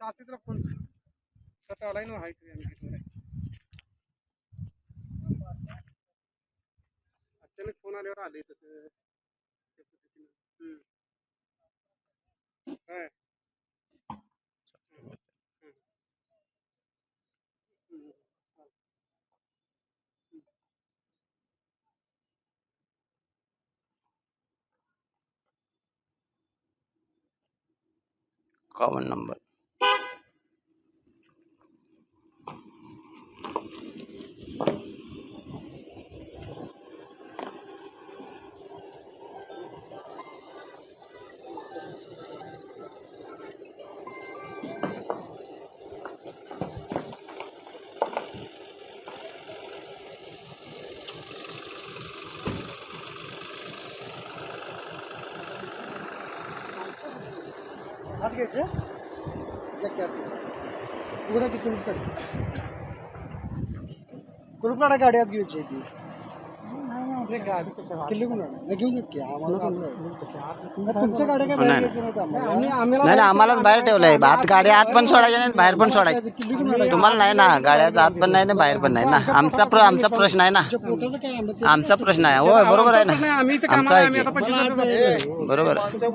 काय तिकडे चालते तुला फ़ोन अचानक आल्यावर आले तसं त्या पद्धतीनं. काय. कॉमन नंबर ಹಾಕಿದ್ರೆ ಇದಕ್ಕೆ ಹಾಕಿ ಊರಾಗಿ ತುಂಬಿಕೊಂಡು काढ कुलूप काढा गाडी हात घ्यायची ती किल्ली नाही घेऊन देत की आम्हाला आमचं आहे. तुमच्या गाड्या काय बाहेर घ्यायच्या नाहीत आम्हाला? नाही नाही आम्हालाच बाहेर ठेवलंय. आत गाडी आत पण सोडायच्या नाही बाहेर पण सोडायचे. किल्ली? तुम्हाला नाही ना गाड्यात आत पण नाही ना बाहेर पण नाही ना. आमचा प्र आमचा प्रश्न आहे ना. तुमच्या पोटाचं काय आम्ही ते- आमचा प्रश्न आहे. होय बरोबर आहे ना. आमचा आहे की. मला आज जायचं. बरोबर आहे?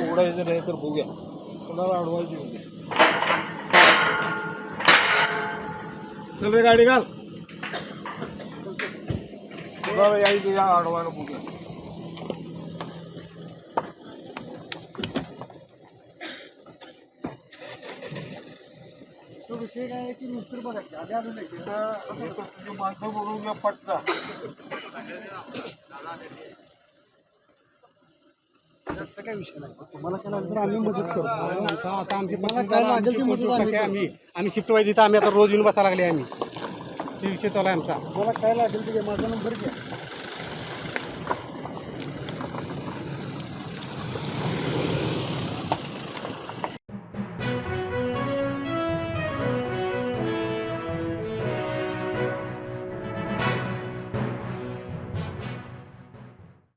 उघडायचं नाही तर बघूया. कोणाला अडवायची होती चल रे गाडी घाल कोणाला यायचं या अडवायला तो विषय काय की मिस्त्री बघा गाडी आली नाही इथं तुझी माणसं बघून पटता काय विषय नाही. तुम्हाला काय लागलं तर आम्ही मदत करू आता आमची मला काय लागेल ती मदत आम्ही करू. आम्ही आम्ही शिफ्ट व्हायची तर आम्ही आता रोज येऊन बसायला लागले आम्ही. ते विषय चालू आहे आमचा. मला काय लागेल ते? घ्या. माझा नंबर घ्या.